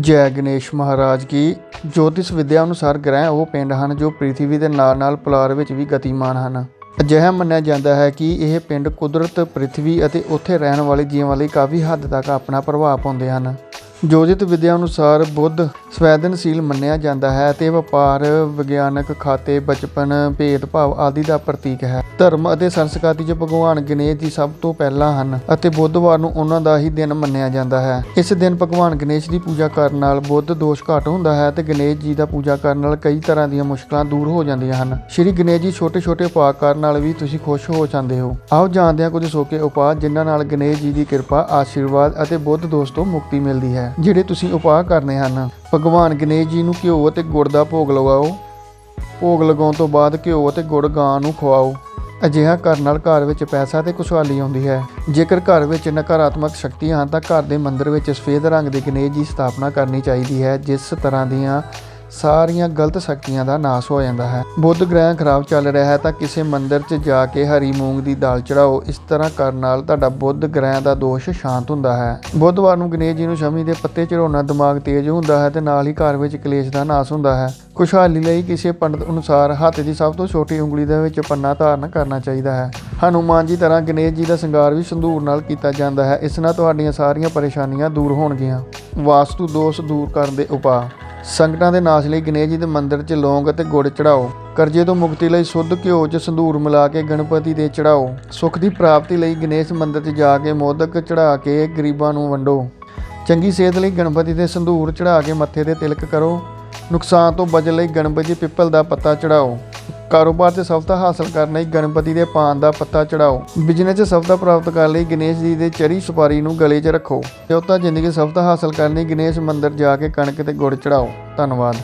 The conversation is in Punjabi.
ਜੈ ਗਣੇਸ਼ ਮਹਾਰਾਜ ਕੀ ਜੋਤਿਸ਼ ਵਿਦਿਆ ਅਨੁਸਾਰ ਗ੍ਰਹਿ ਉਹ ਪਿੰਡ ਹਨ ਜੋ ਪ੍ਰਿਥਵੀ ਦੇ ਨਾਲ-ਨਾਲ ਪੁਲਾੜ ਵਿੱਚ ਵੀ ਗਤੀਮਾਨ ਹਨ। ਅਜਿਹਾ ਮੰਨਿਆ ਜਾਂਦਾ ਹੈ ਕਿ ਇਹ ਪਿੰਡ ਕੁਦਰਤ, ਪ੍ਰਿਥਵੀ ਅਤੇ ਉੱਥੇ ਰਹਿਣ ਵਾਲੇ ਜੀਵਾਂ ਲਈ ਕਾਫੀ ਹੱਦ ਤੱਕ ਆਪਣਾ ਪ੍ਰਭਾਵ ਪਾਉਂਦੇ ਹਨ। ਜੋਤਿਸ਼ ਵਿਦਿਆ ਅਨੁਸਾਰ ਬੁੱਧ ਸੰਵੇਦਨਸ਼ੀਲ ਮੰਨਿਆ ਜਾਂਦਾ ਹੈ ਅਤੇ ਵਪਾਰ, ਵਿਗਿਆਨਕ ਖਾਤੇ, ਬਚਪਨ, ਭੇਦਭਾਵ ਆਦਿ ਦਾ ਪ੍ਰਤੀਕ ਹੈ। ਧਰਮ ਅਤੇ ਸੰਸਕ੍ਰਿਤੀ 'ਚ ਭਗਵਾਨ ਗਣੇਸ਼ ਜੀ ਸਭ ਤੋਂ ਪਹਿਲਾਂ ਹਨ ਅਤੇ ਬੁੱਧਵਾਰ ਨੂੰ ਉਹਨਾਂ ਦਾ ਹੀ ਦਿਨ ਮੰਨਿਆ ਜਾਂਦਾ ਹੈ। ਇਸ ਦਿਨ ਭਗਵਾਨ ਗਣੇਸ਼ ਦੀ ਪੂਜਾ ਕਰਨ ਨਾਲ ਬੁੱਧ ਦੋਸ਼ ਘੱਟ ਹੁੰਦਾ ਹੈ ਤੇ ਗਣੇਸ਼ ਜੀ ਦਾ ਪੂਜਾ ਕਰਨ ਨਾਲ ਕਈ ਤਰ੍ਹਾਂ ਦੀਆਂ ਮੁਸ਼ਕਲਾਂ ਦੂਰ ਹੋ ਜਾਂਦੀਆਂ ਹਨ। ਸ਼੍ਰੀ ਗਣੇਸ਼ ਜੀ ਛੋਟੇ-ਛੋਟੇ ਉਪਾਅ ਕਰਨ ਨਾਲ ਵੀ ਤੁਸੀਂ ਖੁਸ਼ ਹੋ ਜਾਂਦੇ ਹੋ। ਆਓ ਜਾਣਦੇ ਹਾਂ ਕੁਝ ਸੋਕੇ ਉਪਾਅ ਜਿਨ੍ਹਾਂ ਨਾਲ ਗਣੇਸ਼ ਜੀ ਦੀ ਕਿਰਪਾ, ਆਸ਼ੀਰਵਾਦ ਅਤੇ ਬੁੱਧ ਦੋਸ਼ ਤੋਂ ਮੁਕਤੀ ਮਿਲਦੀ ਹੈ। ਜਿਹੜੇ ਤੁਸੀਂ ਉਪਾਅ ਕਰਨੇ ਹਨ। ਭਗਵਾਨ ਗਣੇਸ਼ ਜੀ ਨੂੰ ਘਿਓ ਅਤੇ ਗੁੜ ਦਾ ਭੋਗ ਲਗਾਓ। ਭੋਗ ਲਗਾਉਣ ਤੋਂ ਬਾਅਦ ਘਿਓ ਅਤੇ ਗੁੜ ਗਾਂ ਨੂੰ ਖਵਾਓ। ਅਜਿਹਾ ਕਰਨ ਨਾਲ ਘਰ ਵਿੱਚ ਪੈਸਾ ਤੇ ਖੁਸ਼ਹਾਲੀ ਆਉਂਦੀ ਹੈ। ਜੇਕਰ ਘਰ ਵਿੱਚ ਨਕਾਰਾਤਮਕ ਸ਼ਕਤੀਆਂ ਹਨ ਤਾਂ ਘਰ ਦੇ ਮੰਦਰ ਵਿੱਚ ਸਫੇਦ ਰੰਗ ਦੇ ਗਣੇਸ਼ ਦੀ ਸਥਾਪਨਾ ਕਰਨੀ ਚਾਹੀਦੀ ਹੈ, ਜਿਸ ਤਰ੍ਹਾਂ ਦੀਆਂ ਸਾਰੀਆਂ ਗਲਤ ਸ਼ਕਤੀਆਂ ਦਾ ਨਾਸ਼ ਹੋ ਜਾਂਦਾ ਹੈ। ਬੁੱਧ ਗ੍ਰਹਿ ਖਰਾਬ ਚੱਲ ਰਿਹਾ ਹੈ ਤਾਂ ਕਿਸੇ ਮੰਦਿਰ 'ਚ ਜਾ ਕੇ ਹਰੀ ਮੂੰਗ ਦੀ ਦਾਲ ਚੜਾਓ ਇਸ ਤਰ੍ਹਾਂ ਕਰਨ ਨਾਲ ਤੁਹਾਡਾ ਬੁੱਧ ਗ੍ਰਹਿ ਦਾ ਦੋਸ਼ ਸ਼ਾਂਤ ਹੁੰਦਾ ਹੈ। ਬੁੱਧਵਾਰ ਨੂੰ ਗਣੇਸ਼ ਜੀ ਨੂੰ ਸ਼ਮੀ ਦੇ ਪੱਤੇ ਚੜਾਉਣਾ ਦਿਮਾਗ ਤੇਜ਼ ਹੁੰਦਾ ਹੈ ਤੇ ਨਾਲ ਹੀ ਘਰ ਵਿੱਚ ਕਲੇਸ਼ ਦਾ ਨਾਸ਼ ਹੁੰਦਾ ਹੈ। ਖੁਸ਼ਹਾਲੀ ਲਈ ਕਿਸੇ ਪੰਡਤ ਅਨੁਸਾਰ ਹੱਥ ਦੀ ਸਭ ਤੋਂ ਛੋਟੀ ਉਂਗਲੀ ਦੇ ਵਿੱਚ ਪੰਨਾ ਧਾਰਨ ਕਰਨਾ ਚਾਹੀਦਾ ਹੈ। ਹਨੂਮਾਨ ਜੀ ਤਰ੍ਹਾਂ ਗਣੇਸ਼ ਜੀ ਦਾ ਸ਼ਿੰਗਾਰ ਵੀ ਸੰਧੂਰ ਨਾਲ ਕੀਤਾ ਜਾਂਦਾ ਹੈ। ਇਸ ਨਾਲ ਤੁਹਾਡੀਆਂ ਸਾਰੀਆਂ ਪਰੇਸ਼ਾਨੀਆਂ ਦੂਰ ਹੋਣਗੀਆਂ। ਵਾਸਤੂ ਦੋਸ਼ ਦੂਰ ਕਰਨ ਦੇ ਉਪਾਅ। ਸੰਕਟਾਂ ਦੇ ਨਾਸ਼ ਲਈ ਗਣੇਸ਼ ਜੀ ਦੇ ਮੰਦਿਰ 'ਚ ਲੌਂਗ ਅਤੇ ਗੁੜ ਚੜਾਓ ਕਰਜ਼ੇ ਤੋਂ ਮੁਕਤੀ ਲਈ ਸ਼ੁੱਧ ਘਿਓ 'ਚ ਸੰਧੂਰ ਮਿਲਾ ਕੇ ਗਣਪਤੀ ਦੇ ਚੜਾਓ ਸੁੱਖ ਦੀ ਪ੍ਰਾਪਤੀ ਲਈ ਗਣੇਸ਼ ਮੰਦਿਰ 'ਚ ਜਾ ਕੇ ਮੋਦਕ ਚੜਾ ਕੇ ਗਰੀਬਾਂ ਨੂੰ ਵੰਡੋ। ਚੰਗੀ ਸਿਹਤ ਲਈ ਗਣਪਤੀ ਦੇ ਸੰਧੂਰ ਚੜਾ ਕੇ ਮੱਥੇ ਤੇ ਤਿਲਕ ਕਰੋ। ਨੁਕਸਾਨ ਤੋਂ ਬਚਣ ਲਈ ਗਣਪਤੀ ਪਿੱਪਲ ਦਾ ਪੱਤਾ ਚੜਾਓ ਕਾਰੋਬਾਰ 'ਚ ਸਫਲਤਾ ਹਾਸਲ ਕਰਨ ਲਈ ਗਣਪਤੀ ਦੇ ਪਾਨ ਦਾ ਪੱਤਾ ਚੜਾਓ ਬਿਜ਼ਨਸ 'ਚ ਸਫਲਤਾ ਪ੍ਰਾਪਤ ਕਰਨ ਲਈ ਗਣੇਸ਼ ਜੀ ਦੇ ਚਰੀ ਸੁਪਾਰੀ ਨੂੰ ਗਲੇ 'ਚ ਰੱਖੋ ਤੇ ਤਾਂ ਜ਼ਿੰਦਗੀ 'ਚ ਸਫਲਤਾ ਹਾਸਲ ਕਰਨ ਲਈ ਗਣੇਸ਼ ਮੰਦਿਰ ਜਾ ਕੇ ਕਣਕ ਤੇ ਗੁੜ ਚੜਾਓ ਧੰਨਵਾਦ।